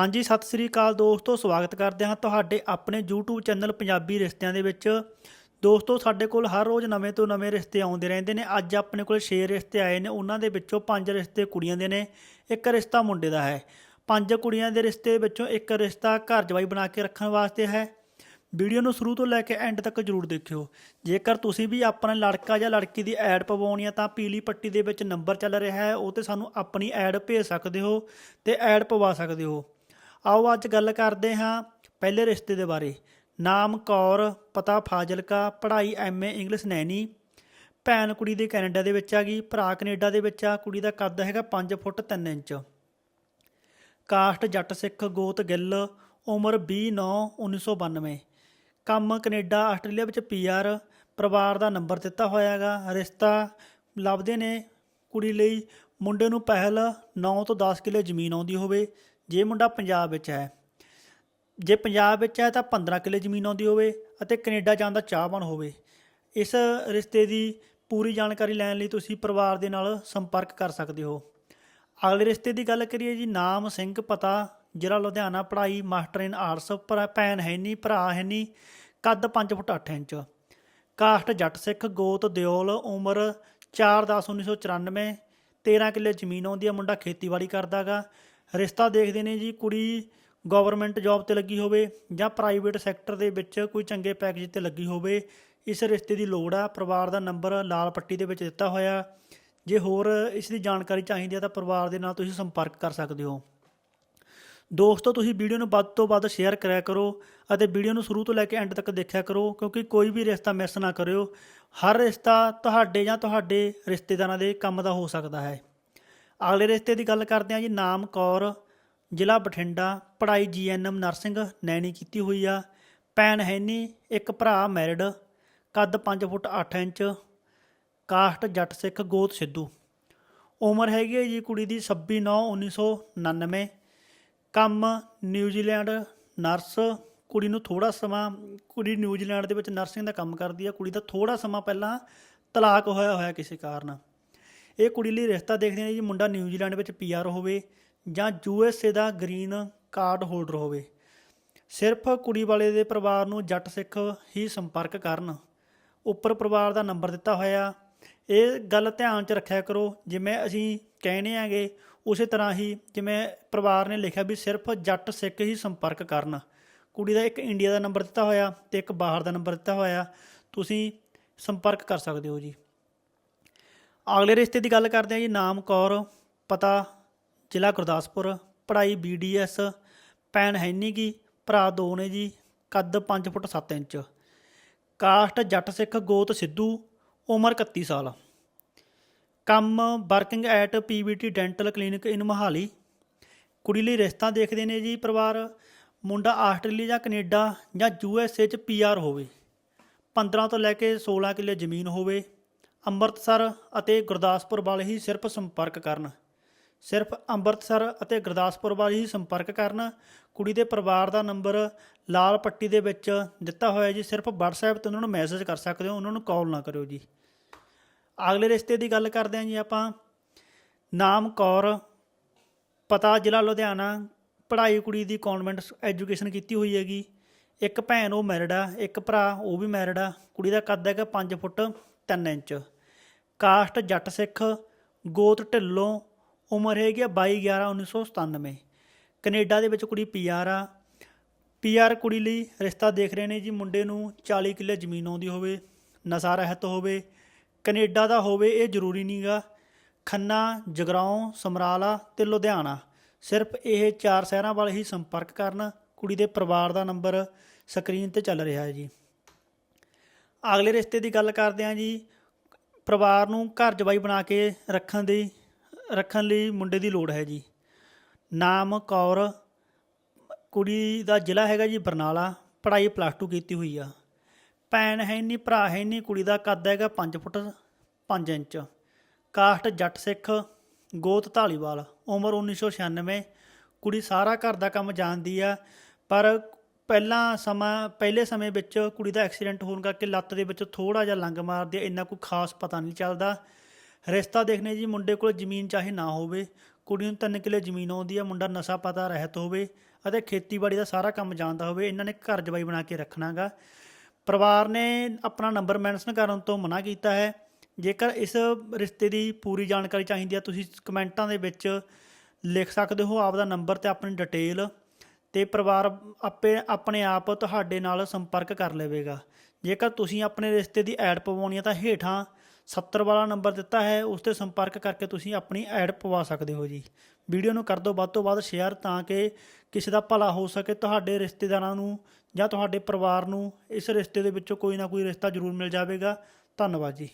ਹਾਂਜੀ, ਸਤਿ ਸ੍ਰੀ ਅਕਾਲ ਦੋਸਤੋ, ਸਵਾਗਤ ਕਰਦੇ ਹਾਂ ਤੁਹਾਡੇ ਆਪਣੇ YouTube ਚੈਨਲ ਪੰਜਾਬੀ ਰਿਸ਼ਤਿਆਂ ਦੇ ਵਿੱਚ। ਦੋਸਤੋ, ਸਾਡੇ ਕੋਲ ਹਰ ਰੋਜ਼ ਨਵੇਂ ਤੋਂ ਨਵੇਂ ਰਿਸ਼ਤੇ ਆਉਂਦੇ ਰਹਿੰਦੇ ਨੇ। ਅੱਜ ਆਪਣੇ ਕੋਲ 6 ਰਿਸ਼ਤੇ ਆਏ ਨੇ। ਉਹਨਾਂ ਦੇ ਵਿੱਚੋਂ 5 ਰਿਸ਼ਤੇ ਕੁੜੀਆਂ ਦੇ ਨੇ, ਇੱਕ ਰਿਸ਼ਤਾ ਮੁੰਡੇ ਦਾ ਹੈ। ਪੰਜ ਕੁੜੀਆਂ ਦੇ ਰਿਸ਼ਤੇ ਵਿੱਚੋਂ ਇੱਕ ਰਿਸ਼ਤਾ ਘਰ ਜਵਾਈ ਬਣਾ ਕੇ ਰੱਖਣ ਵਾਸਤੇ ਹੈ। ਵੀਡੀਓ ਨੂੰ ਸ਼ੁਰੂ ਤੋਂ ਲੈ ਕੇ ਐਂਡ ਤੱਕ ਜਰੂਰ ਦੇਖਿਓ। ਜੇਕਰ ਤੁਸੀਂ ਵੀ ਆਪਣਾ ਲੜਕਾ ਜਾਂ ਲੜਕੀ ਦੀ ਐਡ ਪਵਾਉਣੀ ਆ ਤਾਂ ਪੀਲੀ ਪੱਟੀ ਦੇ ਵਿੱਚ ਨੰਬਰ ਚੱਲ ਰਿਹਾ ਹੈ। ਉਹ ਤੇ ਸਾਨੂੰ ਆਪਣੀ ਐਡ ਭੇਜ ਸਕਦੇ ਹੋ ਤੇ ਐਡ ਪਵਾ ਸਕਦੇ ਹੋ। ਆਓ ਅੱਜ ਗੱਲ ਕਰਦੇ ਹਾਂ ਪਹਿਲੇ ਰਿਸ਼ਤੇ ਦੇ ਬਾਰੇ। ਨਾਮ ਕੌਰ, ਪਤਾ ਫਾਜ਼ਿਲਕਾ, ਪੜ੍ਹਾਈ ਐਮਏ ਇੰਗਲਿਸ਼ ਨੈਣੀ। ਭੈਣ ਕੁੜੀ ਦੇ ਕੈਨੇਡਾ ਦੇ ਵਿੱਚ ਆ ਗਈ, ਭਰਾ ਕੈਨੇਡਾ ਦੇ ਵਿੱਚ ਆ, ਕੁੜੀ ਦਾ ਕੱਦ ਹੈਗਾ 5 ਫੁੱਟ 3 ਇੰਚ। ਕਾਸਟ ਜੱਟ ਸਿੱਖ ਗੋਤ ਗਿੱਲ, ਉਮਰ 20 9 1992 ਕੰਮ ਕੈਨੇਡਾ, ਆਸਟ੍ਰੇਲੀਆ ਵਿੱਚ ਪੀਆਰ ਪਰਿਵਾਰ ਦਾ ਨੰਬਰ ਦਿੱਤਾ ਹੋਇਆ ਹੈਗਾ। ਰਿਸ਼ਤਾ ਲੱਭਦੇ ਨੇ ਕੁੜੀ ਲਈ, ਮੁੰਡੇ ਨੂੰ ਪਹਿਲ 9 ਤੋਂ 10 ਕਿੱਲੇ ਜ਼ਮੀਨ ਆਉਂਦੀ ਹੋਵੇ। ਜੇ ਮੁੰਡਾ ਪੰਜਾਬ ਵਿੱਚ ਹੈ, ਜੇ ਪੰਜਾਬ ਵਿੱਚ ਹੈ ਤਾਂ 15 ਕਿੱਲੇ ਜ਼ਮੀਨ ਆਉਂਦੀ ਹੋਵੇ ਅਤੇ ਕੈਨੇਡਾ ਜਾਣ ਦਾ ਚਾਹਵਾਨ ਹੋਵੇ। ਇਸ ਰਿਸ਼ਤੇ ਦੀ ਪੂਰੀ ਜਾਣਕਾਰੀ ਲੈਣ ਲਈ ਤੁਸੀਂ ਪਰਿਵਾਰ ਦੇ ਨਾਲ ਸੰਪਰਕ ਕਰ ਸਕਦੇ ਹੋ। ਅਗਲੇ ਰਿਸ਼ਤੇ ਦੀ ਗੱਲ ਕਰੀਏ ਜੀ, ਨਾਮ, ਸਿੰਘ, ਪਤਾ, ਜ਼ਿਲ੍ਹਾ ਲੁਧਿਆਣਾ, ਪੜ੍ਹਾਈ, ਮਾਸਟਰ ਇਨ ਆਰਟਸ, ਪਰ ਭੈਣ ਹੈ ਨਹੀਂ, ਭਰਾ ਹੈ ਨਹੀਂ, ਕੱਦ 5 ਫੁੱਟ 8 ਇੰਚ। ਕਾਸਟ, ਜੱਟ ਸਿੱਖ, ਗੋਤ, ਦਿਓਲ, ਉਮਰ 4/10/1994 13 ਕਿੱਲੇ ਜ਼ਮੀਨ ਆਉਂਦੀ ਆ ਮੁੰਡਾ ਖੇਤੀਬਾੜੀ ਕਰਦਾਗਾ ਰਿਸ਼ਤਾ ਦੇਖਦੇ ਨੇ ਜੀ, ਕੁੜੀ ਗਵਰਨਮੈਂਟ ਜੌਬ ਤੇ ਲੱਗੀ ਹੋਵੇ ਜਾਂ ਪ੍ਰਾਈਵੇਟ ਸੈਕਟਰ ਦੇ ਵਿੱਚ ਕੋਈ ਚੰਗੇ ਪੈਕੇਜ ਤੇ ਲੱਗੀ ਹੋਵੇ, ਇਸ ਰਿਸ਼ਤੇ ਦੀ ਲੋੜ ਆ, ਪਰਿਵਾਰ ਦਾ ਨੰਬਰ ਲਾਲ ਪੱਟੀ ਦੇ ਵਿੱਚ ਦਿੱਤਾ ਹੋਇਆ। ਜੇ ਹੋਰ ਇਸ ਦੀ ਜਾਣਕਾਰੀ ਚਾਹੀਦੀ ਹੈ ਤਾਂ ਪਰਿਵਾਰ ਦੇ ਨਾਲ ਤੁਸੀਂ ਸੰਪਰਕ ਕਰ ਸਕਦੇ ਹੋ। ਦੋਸਤੋ, ਤੁਸੀਂ ਵੀਡੀਓ ਨੂੰ ਵੱਧ ਤੋਂ ਵੱਧ ਸ਼ੇਅਰ ਕਰਿਆ ਕਰੋ ਅਤੇ ਵੀਡੀਓ ਨੂੰ ਸ਼ੁਰੂ ਤੋਂ ਲੈ ਕੇ ਐਂਡ ਤੱਕ ਦੇਖਿਆ ਕਰੋ, ਕਿਉਂਕਿ ਕੋਈ ਵੀ ਰਿਸ਼ਤਾ ਮਿਸ ਨਾ ਕਰਿਓ। ਹਰ ਰਿਸ਼ਤਾ ਤੁਹਾਡੇ ਜਾਂ ਤੁਹਾਡੇ ਰਿਸ਼ਤੇਦਾਰਾਂ ਦੇ ਕੰਮ ਦਾ ਹੋ ਸਕਦਾ ਹੈ। ਅਗਲੇ ਰਿਸ਼ਤੇ ਦੀ ਗੱਲ ਕਰਦੇ ਹਾਂ ਜੀ, ਨਾਮ ਕੌਰ, ਜ਼ਿਲ੍ਹਾ ਬਠਿੰਡਾ, ਪੜ੍ਹਾਈ ਜੀਐਨਐਮ ਨਰਸਿੰਗ ਨੈਣੀ ਕੀਤੀ ਹੋਈ ਆ। ਭੈਣ ਹੈਨੀ ਇੱਕ ਭਰਾ ਮੈਰਿਡ ਕੱਦ 5 ਫੁੱਟ 8 ਇੰਚ, ਕਾਸਟ ਜੱਟ ਸਿੱਖ ਗੋਤ ਸਿੱਧੂ। ਉਮਰ ਹੈਗੀ ਹੈ ਜੀ ਕੁੜੀ ਦੀ 26 9 1999 ਕੰਮ ਨਿਊਜ਼ੀਲੈਂਡ ਨਰਸ, ਕੁੜੀ ਨੂੰ ਥੋੜਾ ਸਮਾਂ, ਕੁੜੀ ਨਿਊਜ਼ੀਲੈਂਡ ਦੇ ਵਿੱਚ ਨਰਸਿੰਗ ਦਾ ਕੰਮ ਕਰਦੀ ਆ। ਕੁੜੀ ਦਾ ਥੋੜਾ ਸਮਾਂ ਪਹਿਲਾਂ ਤਲਾਕ ਹੋਇਆ ਹੋਇਆ ਕਿਸੇ ਕਾਰਨ। ਇਹ ਕੁੜੀ ਲਈ ਰਿਸ਼ਤਾ ਦੇਖਦੇ ਨੇ ਜੀ ਮੁੰਡਾ ਨਿਊਜ਼ੀਲੈਂਡ ਵਿੱਚ ਪੀਆਰ ਹੋਵੇ ਜਾਂ ਯੂਐਸਏ ਦਾ ਗ੍ਰੀਨ ਕਾਰਡ ਹੋਲਡਰ ਹੋਵੇ। ਸਿਰਫ ਕੁੜੀ ਵਾਲੇ ਦੇ ਪਰਿਵਾਰ ਨੂੰ ਜੱਟ ਸਿੱਖ ਹੀ ਸੰਪਰਕ ਕਰਨ। ਉੱਪਰ ਪਰਿਵਾਰ ਦਾ ਨੰਬਰ ਦਿੱਤਾ ਹੋਇਆ। ਇਹ ਗੱਲ ਧਿਆਨ 'ਚ ਰੱਖਿਆ ਕਰੋ। ਜਿਵੇਂ ਅਸੀਂ ਕਹਿੰਦੇ ਆਂਗੇ, ਉਸੇ ਤਰ੍ਹਾਂ ਹੀ ਜਿਵੇਂ ਪਰਿਵਾਰ ਨੇ ਲਿਖਿਆ ਵੀ ਸਿਰਫ ਜੱਟ ਸਿੱਖ ਹੀ ਸੰਪਰਕ ਕਰਨ। ਕੁੜੀ ਦਾ ਇੱਕ ਇੰਡੀਆ ਦਾ ਨੰਬਰ ਦਿੱਤਾ ਹੋਇਆ ਤੇ ਇੱਕ ਬਾਹਰ ਦਾ ਨੰਬਰ ਦਿੱਤਾ ਹੋਇਆ। ਤੁਸੀਂ ਸੰਪਰਕ ਕਰ ਸਕਦੇ ਹੋ ਜੀ। ਅਗਲੇ ਰਿਸ਼ਤੇ ਦੀ ਗੱਲ ਕਰਦੇ ਹਾਂ ਜੀ, ਨਾਮ, ਕੌਰ, ਪਤਾ, ਜ਼ਿਲ੍ਹਾ ਗੁਰਦਾਸਪੁਰ, ਪੜ੍ਹਾਈ ਬੀਡੀਐਸ ਭੈਣ ਹੈਨੀ ਗੀ, ਭਰਾ ਦੋ ਨੇ ਜੀ, ਕੱਦ 5 ਫੁੱਟ 7 ਇੰਚ। ਕਾਸਟ, ਜੱਟ ਸਿੱਖ, ਗੋਤ ਸਿੱਧੂ, ਉਮਰ 31 ਸਾਲ। ਕੰਮ, working at PVT dental clinic in Mohali. ਕੁੜੀ ਲਈ ਰਿਸ਼ਤਾ ਦੇਖਦੇ ਨੇ ਜੀ, ਪਰਿਵਾਰ, ਮੁੰਡਾ ਆਸਟ੍ਰੇਲੀਆ ਜਾਂ ਕੈਨੇਡਾ ਜਾਂ ਯੂਐਸਏ ਚ ਪੀਆਰ ਹੋਵੇ। 15 ਤੋਂ ਲੈ ਕੇ 16 ਕਿੱਲੇ ਜ਼ਮੀਨ ਹੋਵੇ। ਅੰਮ੍ਰਿਤਸਰ ਅਤੇ ਗੁਰਦਾਸਪੁਰ ਵਾਲੇ ਹੀ ਸਿਰਫ ਸੰਪਰਕ ਕਰਨ। ਸਿਰਫ ਅੰਮ੍ਰਿਤਸਰ ਅਤੇ ਗੁਰਦਾਸਪੁਰ ਵੱਲ ਹੀ ਸੰਪਰਕ ਕਰਨ। ਕੁੜੀ ਦੇ ਪਰਿਵਾਰ ਦਾ ਨੰਬਰ ਲਾਲ ਪੱਟੀ ਦੇ ਵਿੱਚ ਦਿੱਤਾ ਹੋਇਆ ਜੀ। ਸਿਰਫ WhatsApp ਤੇ ਉਹਨਾਂ ਨੂੰ ਮੈਸੇਜ ਕਰ ਸਕਦੇ ਹੋ, ਉਹਨਾਂ ਨੂੰ ਕਾਲ ਨਾ ਕਰਿਓ ਜੀ। ਅਗਲੇ ਰਿਸ਼ਤੇ ਦੀ ਗੱਲ ਕਰਦੇ ਹਾਂ ਜੀ ਆਪਾਂ। ਨਾਮ ਕੌਰ, ਪਤਾ ਜ਼ਿਲ੍ਹਾ ਲੁਧਿਆਣਾ। ਪੜ੍ਹਾਈ ਕੁੜੀ ਦੀ ਕਨਵੈਂਟ ਐਜੂਕੇਸ਼ਨ ਕੀਤੀ ਹੋਈ ਹੈਗੀ। ਇੱਕ ਭੈਣ ਉਹ ਮੈਰਿਡ ਆ, ਇੱਕ ਭਰਾ ਉਹ ਵੀ ਮੈਰਿਡ ਆ। ਕੁੜੀ ਦਾ ਕੱਦ ਹੈਗਾ 5 ਫੁੱਟ। 3 ਇੰਚ। ਕਾਸਟ ਜੱਟ ਸਿੱਖ ਗੋਤ ਢਿੱਲੋਂ ਉਮਰ ਹੈਗੀ ਆ 22 11 1997 ਕੈਨੇਡਾ ਦੇ ਵਿੱਚ ਕੁੜੀ ਪੀਆਰ ਆ। ਪੀਆਰ ਕੁੜੀ ਲਈ ਰਿਸ਼ਤਾ ਦੇਖ ਰਹੇ ਨੇ ਜੀ ਮੁੰਡੇ ਨੂੰ 40 ਕਿੱਲੇ ਜ਼ਮੀਨ ਆਉਂਦੀ ਹੋਵੇ, ਨਸ਼ਾ ਰਹਿਤ ਹੋਵੇ, ਕੈਨੇਡਾ ਦਾ ਹੋਵੇ ਇਹ ਜ਼ਰੂਰੀ ਨਹੀਂਗਾ ਖੰਨਾ, ਜਗਰਾਉਂ, ਸਮਰਾਲਾ ਤੇ ਲੁਧਿਆਣਾ ਸਿਰਫ ਇਹ ਚਾਰ ਸ਼ਹਿਰਾਂ ਵੱਲ ਹੀ ਸੰਪਰਕ ਕਰਨ ਕੁੜੀ ਦੇ ਪਰਿਵਾਰ ਦਾ ਨੰਬਰ ਸਕਰੀਨ ਤੇ ਚੱਲ ਰਿਹਾ ਹੈ ਜੀ। ਅਗਲੇ ਰਿਸ਼ਤੇ ਦੀ ਗੱਲ ਕਰਦੇ ਹਾਂ ਜੀ। ਪਰਿਵਾਰ ਨੂੰ ਘਰ ਜਵਾਈ ਬਣਾ ਕੇ ਰੱਖਣ ਦੀ, ਰੱਖਣ ਲਈ ਮੁੰਡੇ ਦੀ ਲੋੜ ਹੈ ਜੀ। ਨਾਮ, ਕੌਰ, ਕੁੜੀ ਦਾ ਜ਼ਿਲ੍ਹਾ ਹੈਗਾ ਜੀ ਬਰਨਾਲਾ। ਪੜ੍ਹਾਈ ਪਲੱਸ 2 ਕੀਤੀ ਹੋਈ ਆ। ਭੈਣ ਹੈ ਨਹੀਂ ਭਰਾ ਹੈ ਨਹੀਂ ਕੁੜੀ ਦਾ ਕੱਦ ਹੈਗਾ 5 ਫੁੱਟ 5 ਇੰਚ। ਕਾਸਟ ਜੱਟ ਸਿੱਖ, ਗੋਤ ਧਾਲੀਵਾਲ। ਉਮਰ 1996 ਕੁੜੀ ਸਾਰਾ ਘਰ ਦਾ ਕੰਮ ਜਾਣਦੀ ਆ, ਪਰ ਪਹਿਲਾਂ ਸਮਾਂ, ਪਹਿਲੇ ਸਮੇਂ ਵਿੱਚ ਕੁੜੀ ਦਾ ਐਕਸੀਡੈਂਟ ਹੋਣ ਕਰਕੇ ਲੱਤ ਦੇ ਵਿੱਚ ਥੋੜਾ ਜਿਹਾ ਲੰਗ ਮਾਰਦੇ ਆ ਇੰਨਾ ਕੋਈ ਖਾਸ ਪਤਾ ਨਹੀਂ ਚੱਲਦਾ। ਰਿਸ਼ਤਾ ਦੇਖਣੇ ਜੀ ਮੁੰਡੇ ਕੋਲ ਜ਼ਮੀਨ ਚਾਹੇ ਨਾ ਹੋਵੇ, ਕੁੜੀ ਨੂੰ ਤਿੰਨ ਕਿੱਲੇ ਜ਼ਮੀਨ ਆਉਂਦੀ ਆ, ਮੁੰਡਾ ਨਸ਼ਾ ਪਤਾ ਰਹਿਤ ਹੋਵੇ ਅਤੇ ਖੇਤੀਬਾੜੀ ਦਾ ਸਾਰਾ ਕੰਮ ਜਾਣਦਾ ਹੋਵੇ, ਇਹਨਾਂ ਨੇ ਘਰ ਜਵਾਈ ਬਣਾ ਕੇ ਰੱਖਣਾਗਾ। ਪਰਿਵਾਰ ਨੇ ਆਪਣਾ ਨੰਬਰ ਮੈਂਸ਼ਨ ਕਰਨ ਤੋਂ ਮਨਾ ਕੀਤਾ ਹੈ। ਜੇਕਰ ਇਸ ਰਿਸ਼ਤੇ ਦੀ ਪੂਰੀ ਜਾਣਕਾਰੀ ਚਾਹੀਦੀ ਆ, ਤੁਸੀਂ ਕਮੈਂਟਾਂ ਦੇ ਵਿੱਚ ਲਿਖ ਸਕਦੇ ਹੋ ਆਪਦਾ ਨੰਬਰ ਤੇ ਆਪਣੀ ਡਿਟੇਲ। ਤੇ ਪਰਿਵਾਰ ਆਪੇ, ਆਪਣੇ ਆਪ ਤੁਹਾਡੇ ਨਾਲ ਸੰਪਰਕ ਕਰ ਲਵੇਗਾ। ਜੇਕਰ ਤੁਸੀਂ ਆਪਣੇ ਰਿਸ਼ਤੇ ਦੀ ਐਡ ਪਵਾਉਣੀ ਹੈ ਤਾਂ ਹੇਠਾਂ 70 ਵਾਲਾ ਨੰਬਰ ਦਿੱਤਾ ਹੈ, ਉਸ ਤੇ ਸੰਪਰਕ ਕਰਕੇ ਤੁਸੀਂ ਆਪਣੀ ਐਡ ਪਵਾ ਸਕਦੇ ਹੋ ਜੀ। ਵੀਡੀਓ ਨੂੰ ਕਰ ਦਿਓ ਵੱਧ ਤੋਂ ਵੱਧ ਸ਼ੇਅਰ ਤਾਂ ਕਿ ਕਿਸੇ ਦਾ ਭਲਾ ਹੋ ਸਕੇ ਤੁਹਾਡੇ ਰਿਸ਼ਤੇਦਾਰਾਂ ਨੂੰ ਜਾਂ ਤੁਹਾਡੇ ਪਰਿਵਾਰ ਨੂੰ। ਇਸ ਰਿਸ਼ਤੇ ਦੇ ਵਿੱਚੋਂ ਕੋਈ ਨਾ ਕੋਈ ਰਿਸ਼ਤਾ ਜ਼ਰੂਰ ਮਿਲ ਜਾਵੇਗਾ। ਧੰਨਵਾਦ ਜੀ।